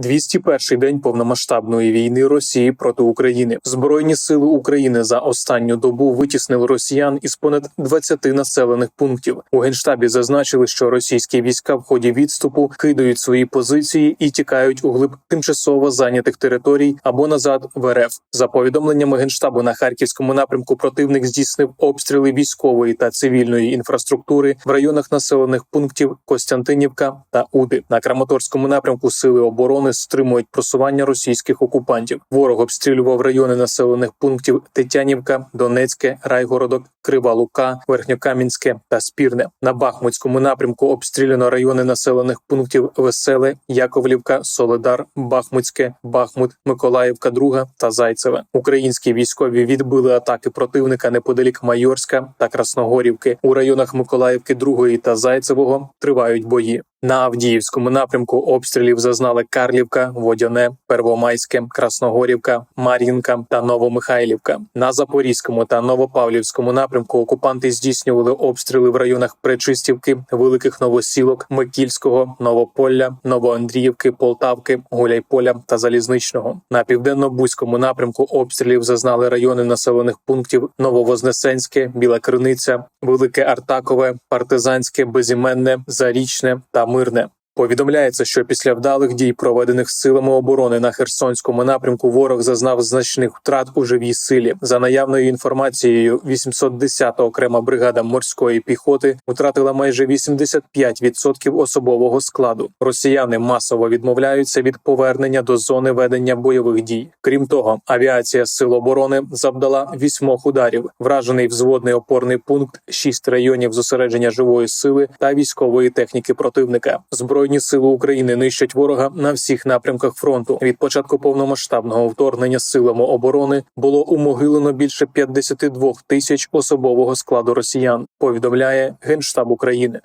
201-й день повномасштабної війни Росії проти України. Збройні сили України за останню добу витіснили росіян із понад 20 населених пунктів. У генштабі зазначили, що російські війська в ході відступу кидають свої позиції і тікають у глиб тимчасово зайнятих територій або назад в РФ. За повідомленнями генштабу на харківському напрямку, противник здійснив обстріли військової та цивільної інфраструктури в районах населених пунктів Костянтинівка та Уди. На Краматорському напрямку сили оборони стримують просування російських окупантів. Ворог обстрілював райони населених пунктів Тетянівка, Донецьке, Райгородок, Крива Лука, Верхньокам'янське та Спірне. На Бахмутському напрямку обстріляно райони населених пунктів Веселе, Яковлівка, Соледар, Бахмутське, Бахмут, Миколаївка, Друга та Зайцеве. Українські військові відбили атаки противника неподалік Майорська та Красногорівки. У районах Миколаївки, Другої та Зайцевого тривають бої. На Авдіївському напрямку обстрілів зазнали Карлівка, Водяне, Первомайське, Красногорівка, Мар'їнка та Новомихайлівка. На Запорізькому та Новопавлівському напрямку окупанти здійснювали обстріли в районах Пречистівки, Великих Новосілок, Микільського, Новополля, Новоандріївки, Полтавки, Гуляйполя та Залізничного. На південно-бузькому напрямку обстрілів зазнали райони населених пунктів Нововознесенське, Біла Криниця, Велике Артакове, Партизанське, Безіменне, Зарічне та Мирне. Повідомляється, що після вдалих дій, проведених силами оборони на Херсонському напрямку, ворог зазнав значних втрат у живій силі. За наявною інформацією, 810-та окрема бригада морської піхоти втратила майже 85% особового складу. Росіяни масово відмовляються від повернення до зони ведення бойових дій. Крім того, авіація сил оборони завдала вісьмох ударів. Вражений взводний опорний пункт, шість районів зосередження живої сили та військової техніки противника. Збройні сили України нищать ворога на всіх напрямках фронту. Від початку повномасштабного вторгнення силами оборони було умогилено більше 52 тисяч особового складу росіян. Повідомляє генштаб України.